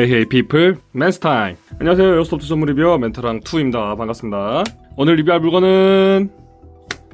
헤이헤이 피플 맨스 타임 안녕하세요. 에어소프트 전문 리뷰어 멘토랑 투입니다. 반갑습니다. 오늘 리뷰할 물건은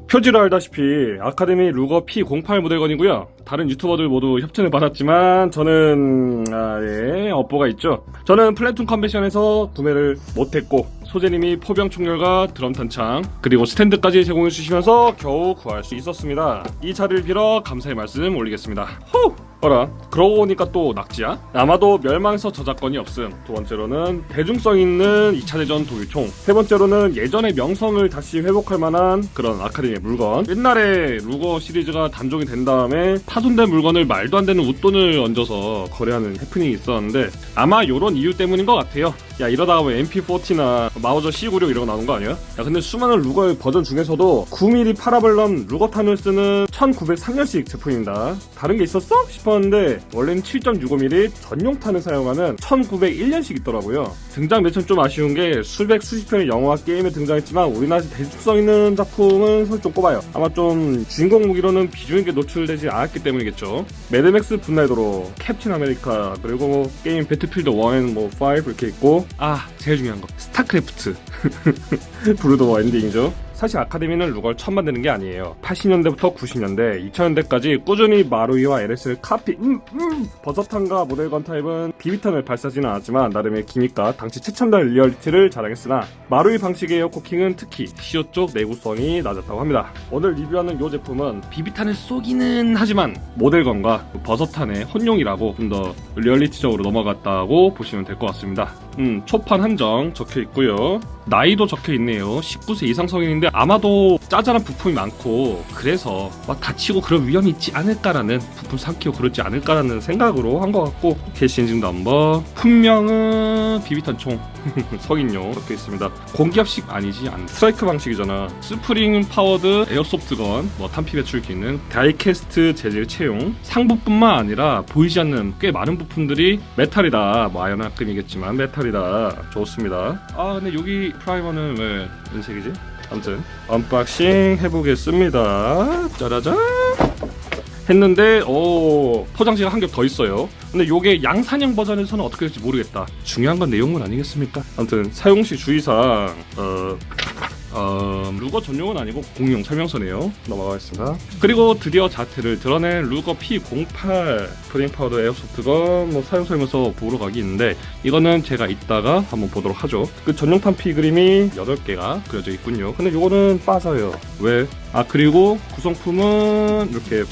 표지로 알다시피 아카데미 루거 P08 모델건이고요. 다른 유튜버들 모두 협찬을 받았지만 저는 아, 예, 업보가 있죠. 저는 플래툰 컨벤션에서 구매를 못했고 소재님이 포병 총열과 드럼 탄창 그리고 스탠드까지 제공해 주시면서 겨우 구할 수 있었습니다. 이 자리를 빌어 감사의 말씀 올리겠습니다. 후! 어라 그러고 보니까 또 낙지야? 아마도 멸망서 저작권이 없음. 두 번째로는 대중성 있는 2차 대전 독일총. 세 번째로는 예전의 명성을 다시 회복할 만한 그런 아카데미의 물건. 옛날에 루거 시리즈가 단종이 된 다음에 파손된 물건을 말도 안 되는 웃돈을 얹어서 거래하는 해프닝이 있었는데 아마 요런 이유 때문인 것 같아요 야 이러다가 뭐 MP40나 마우저 C96 이런 거 나오는 거 아니야? 야 근데 수많은 루거의 버전 중에서도 9mm 파라블럼 루거탄을 쓰는 1903년식 제품입니다 다른 게 있었어? 싶었는데 원래는 7.65mm 전용탄을 사용하는 1901년식 있더라고요 등장 매체는 좀 아쉬운 게 수백 수십 편의 영화 게임에 등장했지만 우리나라에서 대중성 있는 작품은 솔좀 꼽아요 아마 좀 주인공 무기로는 비중있게 노출되지 않았기 때문이겠죠 매드맥스 분날도로 캡틴 아메리카 그리고 뭐 게임 배틀필드 1, 뭐 5 이렇게 있고 아 제일 중요한 거 스타크래프트 브루더 엔딩이죠. 사실 아카데미는 루걸 처음 만드는 게 아니에요. 80년대부터 90년대, 2000년대까지 꾸준히 마루이와 LS를 카피, 음, 음, 버섯탄과 모델건 타입은 비비탄을 발사하지는 않았지만 나름의 기믹과 당시 최첨단 리얼리티를 자랑했으나 마루이 방식의 에어코킹은 특히 시어 쪽 내구성이 낮았다고 합니다. 오늘 리뷰하는 이 제품은 비비탄을 쏘기는 하지만 모델건과 버섯탄의 혼용이라고 좀 더 리얼리티적으로 넘어갔다고 보시면 될 것 같습니다. 음, 초판 한정 적혀 있고요. 나이도 적혀 있네요. 19세 이상 성인인데 아마도 짜잘한 부품이 많고 그래서 막 다치고 그럴 위험이 있지 않을까라는 부품 삼키고 그러지 않을까라는 생각으로 한 것 같고 게시 인증 넘버 품명은 비비탄 총 성인용 적혀 있습니다. 공기압식 아니지 안 스트라이크 방식이잖아. 스프링 파워드 에어소프트건 뭐 탄피 배출 기능 다이캐스트 재질 채용 상부뿐만 아니라 보이지 않는 꽤 많은 부품들이 메탈이다. 뭐 아연합금이겠지만 메탈이다. 좋습니다. 아 근데 여기 프라이머는 왜 은색이지? 아무튼 언박싱 해보겠습니다. 짜라잔. 했는데 오 포장지가 한 겹 더 있어요. 근데 요게 양산형 버전에서는 어떻게 될지 모르겠다. 중요한 건 내용은 아니겠습니까? 아무튼 사용 시 주의사항 어. 어, 루거 전용은 아니고 공용 설명서네요. 넘어가겠습니다. 그리고 드디어 자태를 드러낸 루거 P08 프레임 파우더 에어소프트건 뭐 사용 설명서 보러 가기 있는데 이거는 제가 이따가 한번 보도록 하죠. 그 전용판 피 그림이 8개가 그려져 있군요. 근데 요거는 빠져요. 왜? 아 그리고 구성품은 이렇게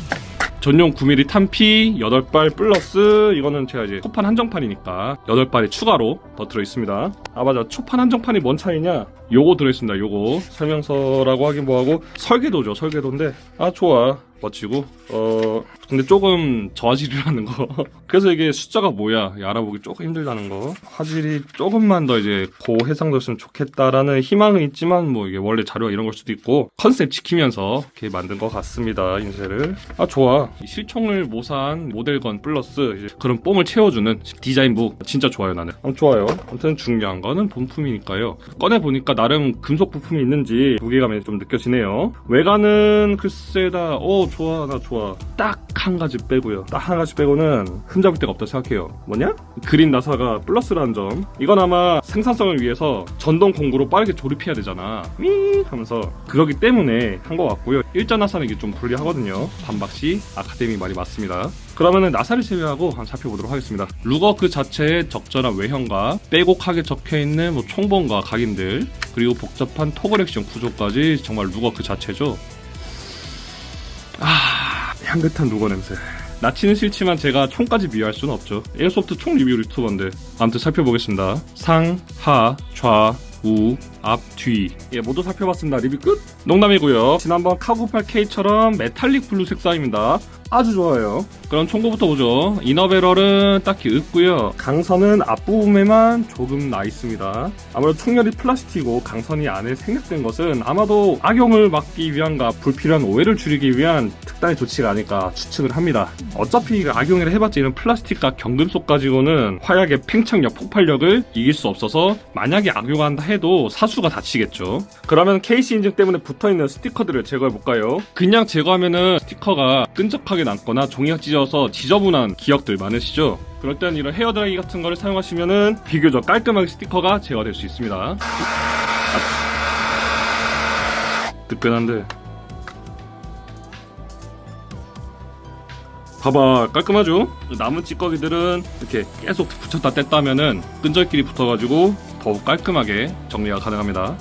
전용 9mm 탄피 8발 플러스 이거는 제가 이제 초판 한정판이니까 8발이 추가로 더 들어있습니다. 아 맞아. 초판 한정판이 뭔 차이냐? 요거 들어있습니다 요거. 설명서라고 하긴 뭐하고 설계도죠 설계도인데. 아 좋아 멋지고 어 근데 조금 저화질이라는 거. 그래서 이게 숫자가 뭐야? 알아보기 조금 힘들다는 거. 화질이 조금만 더 이제 고해상도였으면 좋겠다라는 희망은 있지만 뭐 이게 원래 자료가 이런 걸 수도 있고 컨셉 지키면서 이렇게 만든 것 같습니다 인쇄를. 아 좋아. 이 실총을 모사한 모델건 플러스 이제 그런 뽕을 채워주는 디자인북 진짜 좋아요 나는. 아, 좋아요. 아무튼 중요한 거는 본품이니까요. 꺼내 보니까 나름 금속 부품이 있는지 무게감이 좀 느껴지네요. 외관은 글쎄다. 오 좋아 나 좋아. 딱 한 가지 빼고요. 딱 한 가지 빼고는 흠잡을 데가 없다 생각해요. 뭐냐? 그린 나사가 플러스라는 점. 이건 아마 생산성을 위해서 전동 공구로 빠르게 조립해야 되잖아. 미 하면서 그러기 때문에 한 것 같고요. 일자 나사는 이게 좀 불리하거든요. 반박시 아카데미 말이 맞습니다. 그러면은 나사를 제외하고 한번 살펴보도록 하겠습니다. 루거 그 자체의 적절한 외형과 빼곡하게 적혀있는 뭐 총본과 각인들 그리고 복잡한 토글 액션 구조까지 정말 루거 그 자체죠. 아 향긋한 루거 냄새. 나치는 싫지만 제가 총까지 비유할 수는 없죠. 에어소프트 총 리뷰 유튜버인데 아무튼 살펴보겠습니다. 상, 하, 좌, 우, 앞, 뒤. 예, 모두 살펴봤습니다. 리뷰 끝! 농담이고요. 지난번 카고8K처럼 메탈릭 블루 색상입니다. 아주 좋아요. 그럼 총구부터 보죠. 이너베럴은 딱히 없고요. 강선은 앞부분에만 조금 나 있습니다. 아무래도 총열이 플라스틱이고 강선이 안에 생략된 것은 아마도 악용을 막기 위한가 불필요한 오해를 줄이기 위한 특단의 조치가 아닐까 추측을 합니다. 어차피 악용을 해봤자 이런 플라스틱과 경금속 가지고는 화약의 팽창력, 폭발력을 이길 수 없어서 만약에 악용한다 해도 사수 하수가 닫히겠죠. 그러면 케이시 인증 때문에 붙어있는 스티커들을 제거해볼까요? 그냥 제거하면은 스티커가 끈적하게 남거나 종이가 찢어서 지저분한 기억들 많으시죠? 그럴 땐 이런 헤어드라이기 같은 거를 사용하시면은 비교적 깔끔하게 스티커가 제거될 수 있습니다. 아, 뜨끈한데. 봐봐 깔끔하죠? 남은 찌꺼기들은 이렇게 계속 붙였다 뗐다 하면은 끈적끼리 붙어가지고 더욱 깔끔하게 정리가 가능합니다.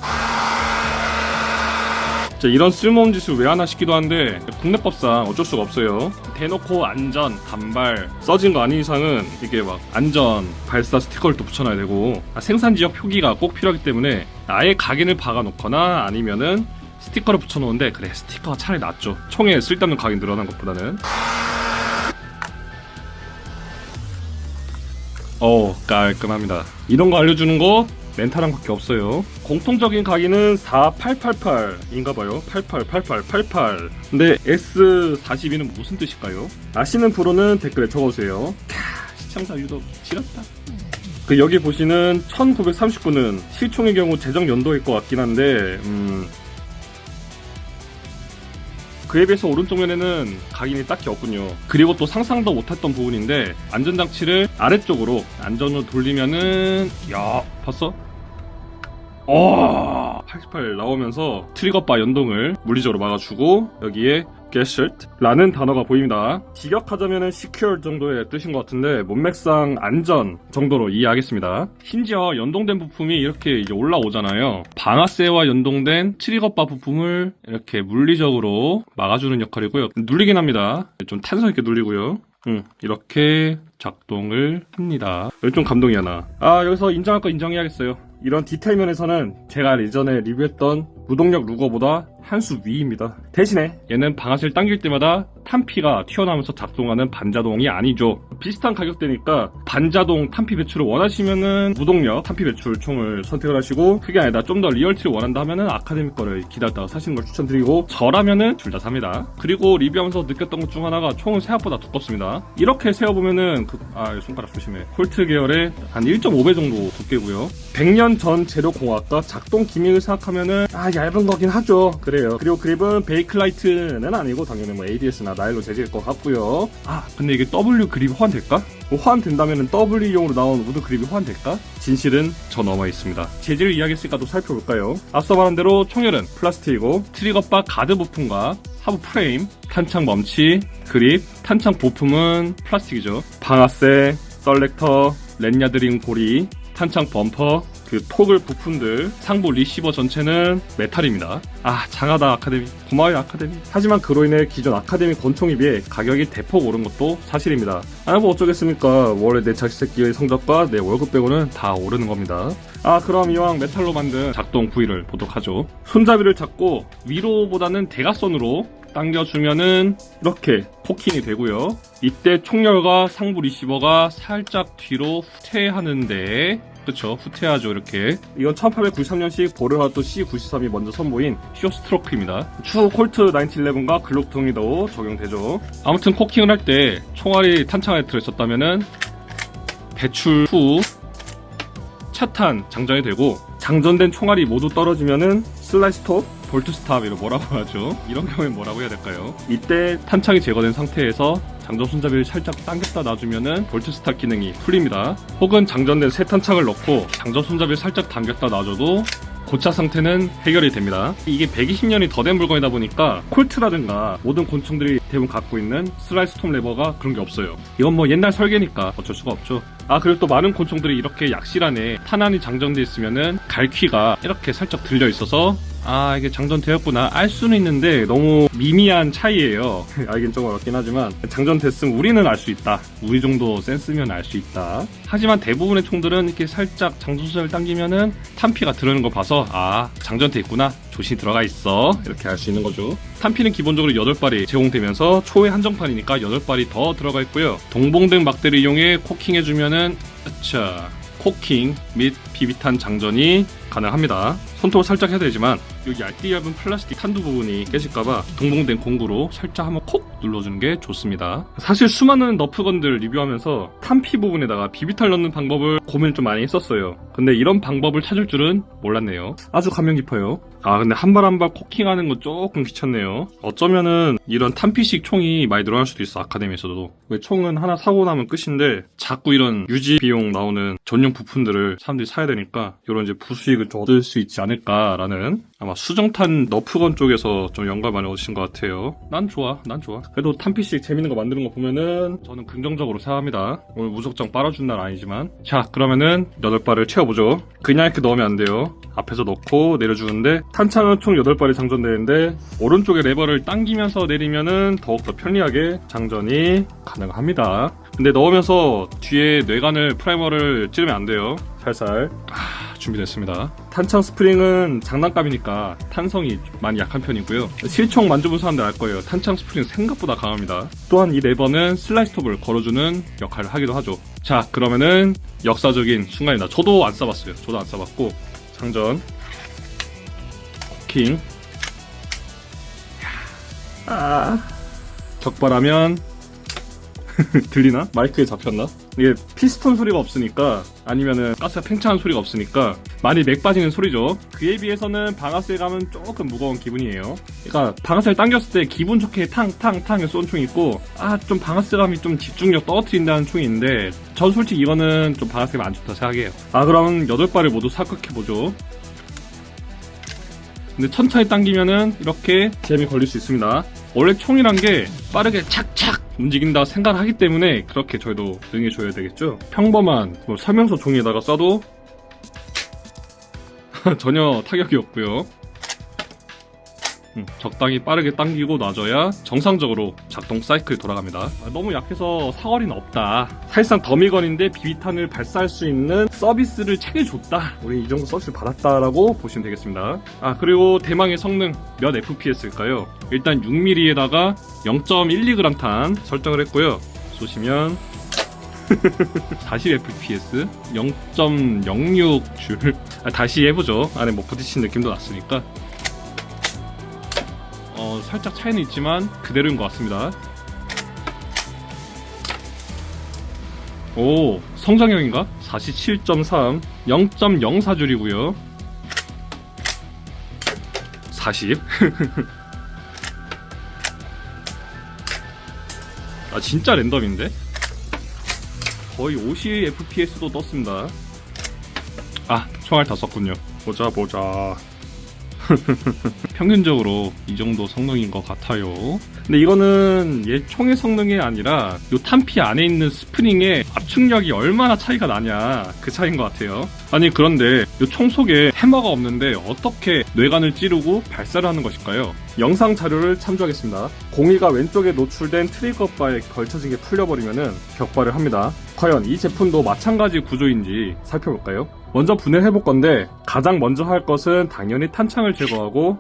자, 이런 쓸모없는 짓을 왜 하나 싶기도 한데 국내법상 어쩔 수가 없어요. 대놓고 안전, 단발 써진 거 아닌 이상은 이게 막 안전, 발사 스티커를 또 붙여놔야 되고 아, 생산 지역 표기가 꼭 필요하기 때문에 아예 각인을 박아놓거나 아니면은 스티커를 붙여놓은데 그래 스티커가 차라리 낫죠. 총에 쓸데없는 각인 늘어난 것보다는 어 깔끔합니다. 이런 거 알려주는 거 멘탈랑밖에 없어요. 공통적인 각인은 4888인가봐요. 888888 근데 S42는 무슨 뜻일까요? 아시는 프로는 댓글에 적어주세요. 캬, 시청자 유독 지렸다. 그 여기 보시는 1939는 실총의 경우 제정 연도일 것 같긴 한데 음 그에 비해서 오른쪽 면에는 각인이 딱히 없군요. 그리고 또 상상도 못했던 부분인데 안전장치를 아래쪽으로 안전으로 돌리면은 야 봤어? 어, 88 나오면서 트리거바 연동을 물리적으로 막아주고 여기에 게셔트라는 단어가 보입니다. 직역하자면 secure 정도의 뜻인 것 같은데 문맥상 안전 정도로 이해하겠습니다. 심지어 연동된 부품이 이렇게 이제 올라오잖아요. 방아쇠와 연동된 트리거바 부품을 이렇게 물리적으로 막아주는 역할이고요. 눌리긴 합니다. 좀 탄성 있게 눌리고요. 음, 이렇게 작동을 합니다. 여기 좀 감동이야 나. 아 여기서 인정할 거 인정해야겠어요. 이런 디테일 면에서는 제가 예전에 리뷰했던 무동력 루거보다 한 수 위입니다. 대신에 얘는 방아쇠를 당길 때마다 탄피가 튀어나오면서 작동하는 반자동이 아니죠. 비슷한 가격대니까 반자동 탄피 배출을 원하시면은 무동력 탄피 배출 총을 선택을 하시고 그게 아니라 좀 더 리얼티를 원한다 하면은 아카데미 거를 기다렸다가 사시는 걸 추천드리고 저라면은 둘 다 삽니다. 그리고 리뷰하면서 느꼈던 것 중 하나가 총은 생각보다 두껍습니다. 이렇게 세어보면은 그, 아 손가락 조심해. 콜트 계열의 한 1.5배 정도 두께고요. 100년 전 재료 공학과 작동 기믹을 생각하면은 아 얇은 거긴 하죠. 그래 요. 그리고 그립은 베이클라이트는 아니고 당연히 뭐 ADS나 나일론 재질일 것 같고요. 아 근데 이게 W 그립이 호환될까? 뭐 호환된다면은 W용으로 나온 우드 그립이 호환될까? 진실은 저 넘어 있습니다. 재질을 이야기했으니까 또 살펴볼까요? 앞서 말한 대로 총열은 플라스틱이고 트리거바 가드 부품과 하부 프레임, 탄창 멈치, 그립, 탄창 부품은 플라스틱이죠. 방아쇠, 썰렉터, 렌야드링 고리, 탄창 범퍼, 그 토글 부품들, 상부 리시버 전체는 메탈입니다. 아, 장하다 아카데미. 고마워요 아카데미. 하지만 그로 인해 기존 아카데미 권총에 비해 가격이 대폭 오른 것도 사실입니다. 아, 뭐 어쩌겠습니까. 원래 내 자식 새끼의 성적과 내 월급 빼고는 다 오르는 겁니다. 아, 그럼 이왕 메탈로 만든 작동 부위를 보도록 하죠. 손잡이를 잡고 위로보다는 대각선으로 당겨주면은 이렇게 코킹이 되고요. 이때 총열과 상부 리시버가 살짝 뒤로 후퇴하는데 그쵸 후퇴하죠 이렇게 이건 1893년식 보르하토 C93이 먼저 선보인 쇼스트로크입니다 추후 콜트 1911과 글록 등에도 적용되죠 아무튼 코킹을 할 때 총알이 탄창에 들어있었다면은 배출 후 차탄 장전이 되고 장전된 총알이 모두 떨어지면은 슬라이스 톱 볼트 스탑 이거 뭐라고 하죠? 이런 경우엔 뭐라고 해야 될까요? 이때 탄창이 제거된 상태에서 장전 손잡이를 살짝 당겼다 놔주면은 볼트 스탑 기능이 풀립니다. 혹은 장전된 새 탄창을 넣고 장전 손잡이를 살짝 당겼다 놔줘도 고차 상태는 해결이 됩니다. 이게 120년이 더 된 물건이다 보니까 콜트라든가 모든 곤충들이 대부분 갖고 있는 슬라이스 톰 레버가 그런 게 없어요. 이건 뭐 옛날 설계니까 어쩔 수가 없죠. 아 그리고 또 많은 곤충들이 이렇게 약실 안에 탄환이 장전돼 있으면은 갈퀴가 이렇게 살짝 들려 있어서 아 이게 장전되었구나. 알 수는 있는데 너무 미미한 차이예요. 알긴 좀 어렵긴 하지만 장전됐으면 우리는 알 수 있다. 우리 정도 센스면 알 수 있다. 하지만 대부분의 총들은 이렇게 살짝 장전소를 당기면은 탄피가 들어오는 거 봐서 아 장전돼 있구나 조심히 들어가 있어. 이렇게 알수 있는 거죠. 탄피는 기본적으로 8발이 제공되면서 초회 한정판이니까 8발이 더 들어가 있고요. 동봉된 막대를 이용해 코킹해주면은 아차 코킹 및 비비탄 장전이 가능합니다. 손톱을 살짝 해야 되지만 여기 얇디 얇은 플라스틱 한두 부분이 깨질까봐 동봉된 공구로 살짝 한번 콕 눌러주는 게 좋습니다. 사실 수많은 너프건들 리뷰하면서 탄피 부분에다가 비비탄 넣는 방법을 고민을 좀 많이 했었어요. 근데 이런 방법을 찾을 줄은 몰랐네요. 아주 감명 깊어요. 아 근데 한 발 한 발 코킹하는 건 조금 귀찮네요. 어쩌면은 이런 탄피식 총이 많이 늘어날 수도 있어 아카데미에서도. 왜 총은 하나 사고 나면 끝인데 자꾸 이런 유지 비용 나오는 전용 부품들을 사람들이 사야 되니까 이런 이제 부수익을 좀 얻을 수 있지 않을까라는 아마 수정탄 너프건 쪽에서 좀 영감 많이 얻으신 것 같아요. 난 좋아, 난 좋아. 그래도 탄피식 재밌는 거 만드는 거 보면은 저는 긍정적으로 생각합니다. 오늘 무석정 빨아준 날 아니지만 자 그러면은 8발을 채워보죠. 그냥 이렇게 넣으면 안 돼요. 앞에서 넣고 내려주는데 탄창은 총 8발이 장전되는데 오른쪽에 레버를 당기면서 내리면은 더욱더 편리하게 장전이 가능합니다. 근데 넣으면서 뒤에 뇌관을 프라이머를 찌르면 안 돼요. 살살. 아, 준비됐습니다. 탄창 스프링은 장난감이니까 탄성이 좀 많이 약한 편이고요. 실총 만져본 사람들 알 거예요. 탄창 스프링 생각보다 강합니다. 또한 이 레버는 슬라이스톱을 걸어주는 역할을 하기도 하죠. 자, 그러면은 역사적인 순간이다. 저도 안 써봤어요. 저도 안 써봤고 장전, 코킹, 아, 적발하면 들리나? 마이크에 잡혔나? 이게 피스톤 소리가 없으니까 아니면은 가스가 팽창한 소리가 없으니까 많이 맥 빠지는 소리죠. 그에 비해서는 방아쇠 감은 조금 무거운 기분이에요. 그러니까 방아쇠를 당겼을 때 기분 좋게 탕탕탕 쏜 총이 있고 아 좀 방아쇠 감이 좀 집중력 떨어뜨린다는 총이 있는데 전 솔직히 이거는 좀 방아쇠가 안 좋다 생각해요. 아 그럼 8발을 모두 삭극해 보죠. 근데 천천히 당기면은 이렇게 잼이 걸릴 수 있습니다. 원래 총이란 게 빠르게 착착 움직인다 생각을 하기 때문에 그렇게 저희도 응해줘야 되겠죠. 평범한 뭐 설명서 종이에다가 써도 전혀 타격이 없고요. 음, 적당히 빠르게 당기고 놔줘야 정상적으로 작동 사이클이 돌아갑니다. 아, 너무 약해서 사거리는 없다. 사실상 더미건인데 비비탄을 발사할 수 있는 서비스를 챙겨줬다. 우리 이 정도 서비스를 받았다라고 보시면 되겠습니다. 아 그리고 대망의 성능 몇 FPS일까요? 일단 6mm에다가 0.12g 탄 설정을 했고요. 쏘시면 40 fps 0.06줄 아, 다시 해보죠 안에 뭐 부딪힌 느낌도 났으니까 어, 살짝 차이는 있지만 그대로인 것 같습니다 오 성장형인가? 47.3 0.04줄이고요 40 아 진짜 랜덤인데? 거의 50 FPS도 떴습니다. 아, 총알 다 썼군요. 보자, 보자. 평균적으로 이 정도 성능인 것 같아요. 근데 이거는 얘 총의 성능이 아니라 요 탄피 안에 있는 스프링의 압축력이 얼마나 차이가 나냐 그 차이인 것 같아요. 아니 그런데 요 총 속에 해머가 없는데 어떻게 뇌관을 찌르고 발사를 하는 것일까요? 영상 자료를 참조하겠습니다. 공이가 왼쪽에 노출된 트리거 바에 걸쳐진 게 풀려버리면은 격발을 합니다. 과연 이 제품도 마찬가지 구조인지 살펴볼까요? 먼저 분해를 해볼 건데 가장 먼저 할 것은 당연히 탄창을 제거하고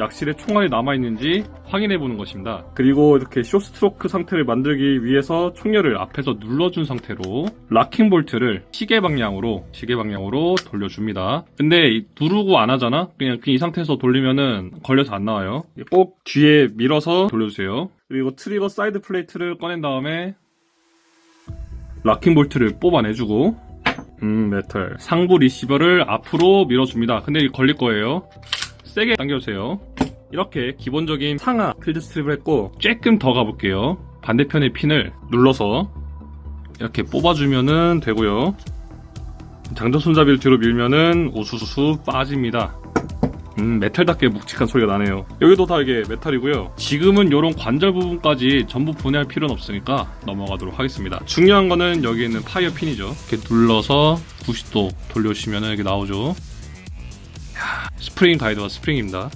약실에 총알이 남아있는지 확인해 보는 것입니다. 그리고 이렇게 쇼스트로크 상태를 만들기 위해서 총열을 앞에서 눌러준 상태로 락킹 볼트를 시계 방향으로 시계 방향으로 돌려줍니다. 근데 이 누르고 안 하잖아? 그냥, 그냥 이 상태에서 돌리면은 걸려서 안 나와요. 꼭 뒤에 밀어서 돌려주세요. 그리고 트리거 사이드 플레이트를 꺼낸 다음에 락킹 볼트를 뽑아내주고 음 메탈 상부 리시버를 앞으로 밀어줍니다. 근데 이 걸릴 거예요. 세게 당겨주세요. 이렇게 기본적인 상하 필드 스트립을 했고 조금 더 가볼게요. 반대편의 핀을 눌러서 이렇게 뽑아주면은 되고요. 장전 손잡이를 뒤로 밀면은 우수수수 빠집니다. 음, 메탈답게 묵직한 소리가 나네요. 여기도 다 이게 메탈이고요. 지금은 이런 관절 부분까지 전부 분해할 필요는 없으니까 넘어가도록 하겠습니다. 중요한 거는 여기 있는 파이어 핀이죠. 이렇게 눌러서 90도 돌려주시면 이렇게 나오죠. 야, 스프링 가이드와 스프링입니다.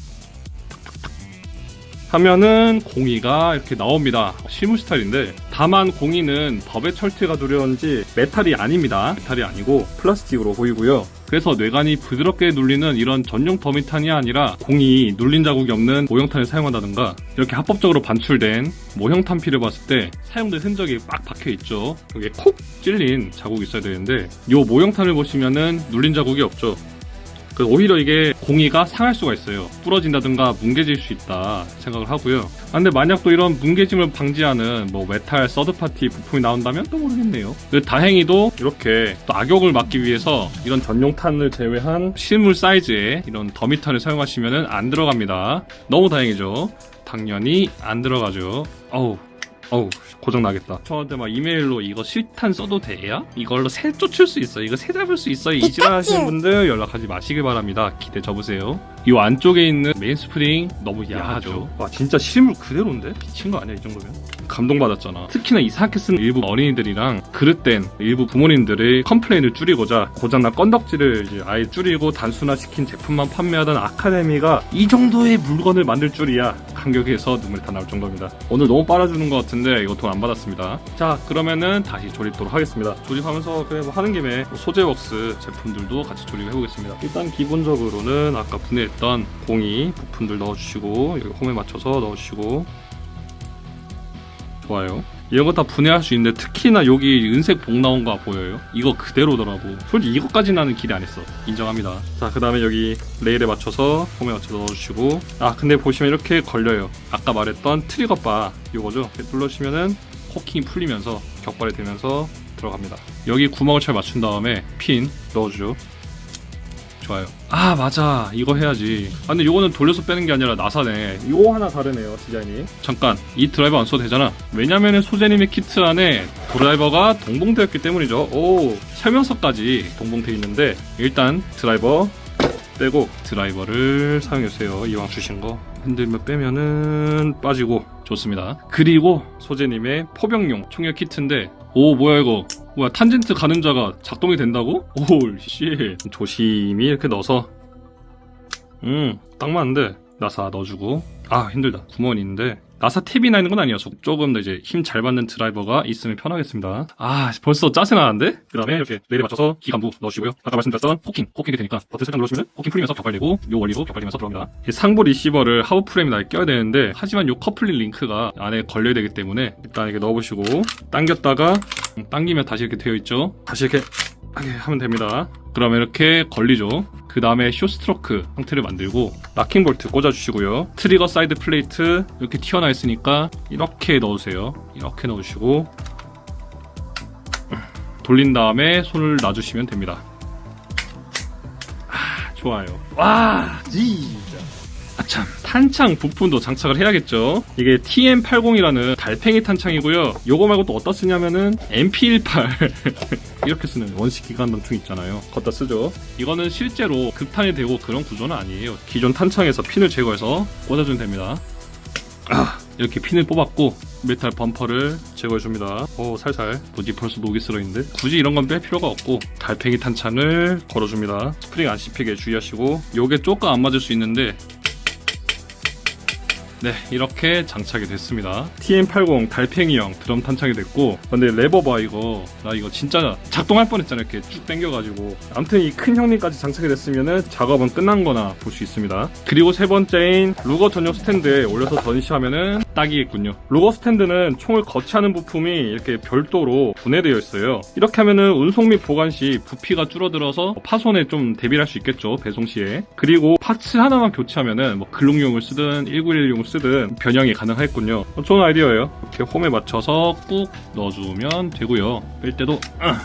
하면은 공이가 이렇게 나옵니다. 실물 스타일인데 다만 공이는 법의 철퇴가 두려운지 메탈이 아닙니다. 메탈이 아니고 플라스틱으로 보이고요. 그래서 뇌관이 부드럽게 눌리는 이런 전용 더미탄이 아니라 공이 눌린 자국이 없는 모형탄을 사용한다든가 이렇게 합법적으로 반출된 모형 탄 피를 봤을 때 사용된 흔적이 빡 박혀 있죠. 여기에 콕 찔린 자국이 있어야 되는데 이 모형탄을 보시면은 눌린 자국이 없죠. 오히려 이게 공이가 상할 수가 있어요. 부러진다든가 뭉개질 수 있다 생각을 하고요. 아, 근데 만약 또 이런 뭉개짐을 방지하는 뭐 메탈 서드파티 부품이 나온다면 또 모르겠네요. 근데 다행히도 이렇게 또 악용을 막기 위해서 이런 전용탄을 제외한 실물 사이즈의 이런 더미탄을 사용하시면 안 들어갑니다. 너무 다행이죠. 당연히 안 들어가죠. 어우. 어우 고장 나겠다. 저한테 막 이메일로 이거 실탄 써도 돼요? 이걸로 새 쫓을 수 있어. 이거 새 잡을 수 있어. 이지랄 하시는 분들 연락하지 마시길 바랍니다. 기대 접으세요. 이 안쪽에 있는 메인 스프링 너무 야하죠. 와 진짜 실물 그대로인데? 미친 거 아니야 이 정도면? 감동받았잖아. 특히나 이상하게 쓰는 일부 어린이들이랑 그릇된 일부 부모님들의 컴플레인을 줄이고자 고장난 건덕지를 이제 아예 줄이고 단순화시킨 제품만 판매하던 아카데미가 이 정도의 물건을 만들 줄이야 감격해서 눈물이 다 나올 정도입니다. 오늘 너무 빨아주는 것 같은데 이거 돈 안 받았습니다. 자 그러면은 다시 조립도록 하겠습니다. 조립하면서 그래 뭐 하는 김에 뭐 소재웍스 제품들도 같이 조립해 보겠습니다. 일단 기본적으로는 아까 분해 했던 공이 부품들 넣어주시고 여기 홈에 맞춰서 넣어주시고 좋아요. 이런 거 다 분해할 수 있는데 특히나 여기 은색 복 나온 거 보여요? 이거 그대로더라고. 솔직히 이것까지 나는 기대 안 했어. 인정합니다. 자, 그 다음에 여기 레일에 맞춰서 홈에 맞춰서 넣어주시고. 아, 근데 보시면 이렇게 걸려요. 아까 말했던 트리거 바 요거죠. 눌러주시면은 코킹이 풀리면서 격발이 되면서 들어갑니다. 여기 구멍을 잘 맞춘 다음에 핀 넣어주죠. 좋아요. 아 맞아 이거 해야지. 아 근데 이거는 돌려서 빼는 게 아니라 나사네. 이거 하나 다르네요 디자인이. 잠깐 이 드라이버 안 써도 되잖아. 왜냐면은 소재님의 키트 안에 드라이버가 동봉되었기 때문이죠. 오 설명서까지 동봉돼 있는데 일단 드라이버 빼고 드라이버를 사용해주세요. 이왕 주신 거 흔들면 빼면은 빠지고 좋습니다. 그리고 소재님의 포병용 총열 키트인데 오 뭐야 이거 뭐야 탄젠트 가늠자가 작동이 된다고? 오씨 조심히 이렇게 넣어서. 음딱 맞는데. 나사 넣어주고. 아 힘들다. 구멍이 있는데 나사 탭이 나 있는 건 아니어서 조금 더 이제 힘 잘 받는 드라이버가 있으면 편하겠습니다. 아 벌써 짜증 나는데? 그 다음에 이렇게 레일에 맞춰서 기관부 넣어주시고요. 아까 말씀드렸던 코킹 코킹이 되니까 버튼 살짝 눌러주면 코킹 풀리면서 격발되고 요 원리로 격발되면서 들어갑니다. 이 상부 리시버를 하부 프레임에 날 껴야 되는데 하지만 요 커플링 링크가 안에 걸려야 되기 때문에 일단 이렇게 넣어보시고 당겼다가 음, 당기면 다시 이렇게 되어 있죠? 다시 이렇게 하면 됩니다. 그러면 이렇게 걸리죠. 그 다음에 쇼스트로크 형태를 만들고 락킹 볼트 꽂아주시고요. 트리거 사이드 플레이트 이렇게 튀어나와 있으니까 이렇게 넣으세요. 이렇게 넣으시고 돌린 다음에 손을 놔주시면 됩니다. 아, 좋아요. 와, 진짜. 아참 탄창 부품도 장착을 해야겠죠 이게 TM80이라는 달팽이 탄창이고요 요거 말고 또 어디다 쓰냐면은 MP18 이렇게 쓰는 원식 기관 단총 있잖아요. 걷다 쓰죠. 이거는 실제로 급탄이 되고 그런 구조는 아니에요. 기존 탄창에서 핀을 제거해서 꽂아주면 됩니다. 아, 이렇게 핀을 뽑았고 메탈 범퍼를 제거해줍니다. 오 살살. 뭐지 벌써 녹이 슬어있는데? 굳이 이런 건 뺄 필요가 없고 달팽이 탄창을 걸어줍니다. 스프링 안 씹히게 주의하시고 요게 조금 안 맞을 수 있는데 네 이렇게 장착이 됐습니다. TM80 달팽이형 드럼 탄창이 됐고 근데 레버 봐 이거 나 이거 진짜 작동할 뻔 했잖아 이렇게 쭉 당겨가지고. 아무튼 이 큰 형님까지 장착이 됐으면은 작업은 끝난 거나 볼 수 있습니다. 그리고 세 번째인 루거 전용 스탠드에 올려서 전시하면은 딱이겠군요. 루거 스탠드는 총을 거치하는 부품이 이렇게 별도로 분해되어 있어요. 이렇게 하면은 운송 및 보관 시 부피가 줄어들어서 파손에 좀 대비할 수 있겠죠 배송 시에. 그리고 파츠 하나만 교체하면은 뭐 글록용을 쓰든 1911용을 쓰든 변형이 가능하겠군요. 어, 좋은 아이디어예요. 이렇게 홈에 맞춰서 꾹 넣어주면 되고요. 뺄 때도 아,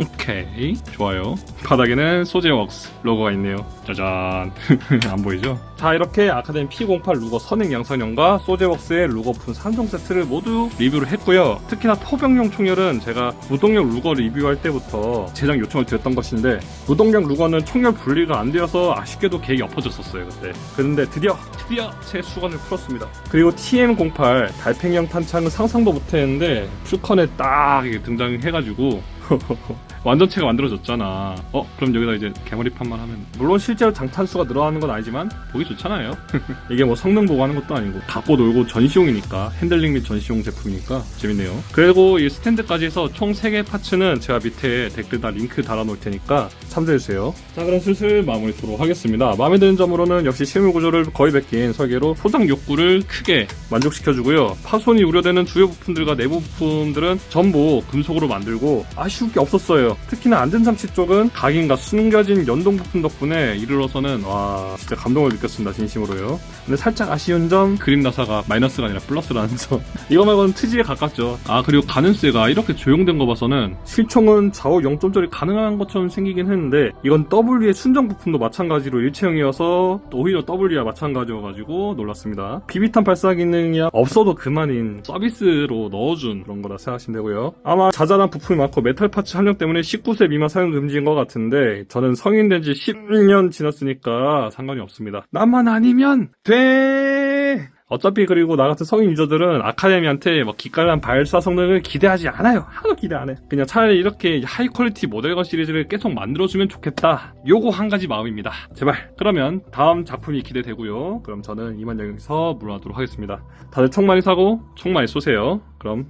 오케이 좋아요. 바닥에는 소재웍스 로고가 있네요. 짜잔 안 보이죠? 자 이렇게 아카데미 P08 루거 선행 양선형과 소재웍스의 루거 품 3종 세트를 모두 리뷰를 했고요. 특히나 포병용 총열은 제가 무동력 루거 리뷰할 때부터 제작 요청을 드렸던 것인데 무동력 루거는 총열 분리가 안 되어서 아쉽게도 계획이 엎어졌었어요 그때. 그런데 드디어 드디어 제 수건을 풀었습니다. 그리고 TM08 달팽이형 탄창은 상상도 못했는데 슈컨에 딱 등장해가지고 완전체가 만들어졌잖아. 어? 그럼 여기다 이제 개머리판만 하면 물론 실제로 장탄수가 늘어나는 건 아니지만 보기 좋잖아요. 이게 뭐 성능 보고 하는 것도 아니고 갖고 놀고 전시용이니까 핸들링 및 전시용 제품이니까 재밌네요. 그리고 이 스탠드까지 해서 총 3개 파츠는 제가 밑에 댓글에다 링크 달아놓을 테니까 참조해주세요. 자 그럼 슬슬 마무리 도록 하겠습니다. 마음에 드는 점으로는 역시 실물 구조를 거의 베낀 설계로 소장 욕구를 크게 만족시켜주고요. 파손이 우려되는 주요 부품들과 내부 부품들은 전부 금속으로 만들고 아쉬 아 쉬울 게 없었어요. 특히나 안전장치 쪽은 각인과 숨겨진 연동 부품 덕분에 이르러서는 와 진짜 감동을 느꼈습니다 진심으로요. 근데 살짝 아쉬운 점 그림 나사가 마이너스가 아니라 플러스라는 점. 이거 말고는 트지에 가깝죠. 아 그리고 가는세가 이렇게 조용된 거 봐서는 실총은 좌우 0점짜리 가능한 것처럼 생기긴 했는데 이건 W의 순정 부품도 마찬가지로 일체형이어서 또 오히려 W와 마찬가지여가지고 놀랐습니다. 비비탄 발사 기능이 없어도 그만인 서비스로 넣어준 그런 거라 생각하시면 되고요. 아마 자잘한 부품이 많고 메탈 파츠 함량 때문에 19세 미만 사용 금지인 것 같은데 저는 성인 된 지 10년 지났으니까 상관이 없습니다. 나만 아니면 돼! 어차피 그리고 나 같은 성인 유저들은 아카데미한테 뭐 기깔난 발사 성능을 기대하지 않아요. 하나도 기대 안 해. 그냥 차라리 이렇게 하이 퀄리티 모델건 시리즈를 계속 만들어주면 좋겠다. 요거 한 가지 마음입니다. 제발. 그러면 다음 작품이 기대되고요. 그럼 저는 이만 여기서 물러나도록 하겠습니다. 다들 총 많이 사고 총 많이 쏘세요. 그럼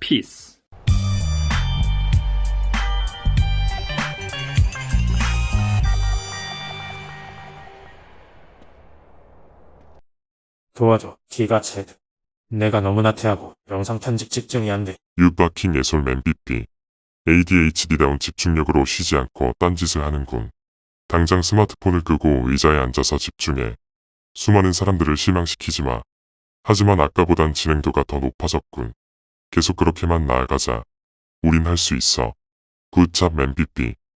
피스. 도와줘, 기가 제드. 내가 너무 나 태하고 영상 편집 집중이 안 돼. 유바킹 예솔맨 삐삐. ADHD다운 집중력으로 쉬지 않고 딴짓을 하는군. 당장 스마트폰을 끄고 의자에 앉아서 집중해. 수많은 사람들을 실망시키지 마. 하지만 아까보단 진행도가 더 높아졌군. 계속 그렇게만 나아가자. 우린 할 수 있어. 굿잡 맨 삐삐.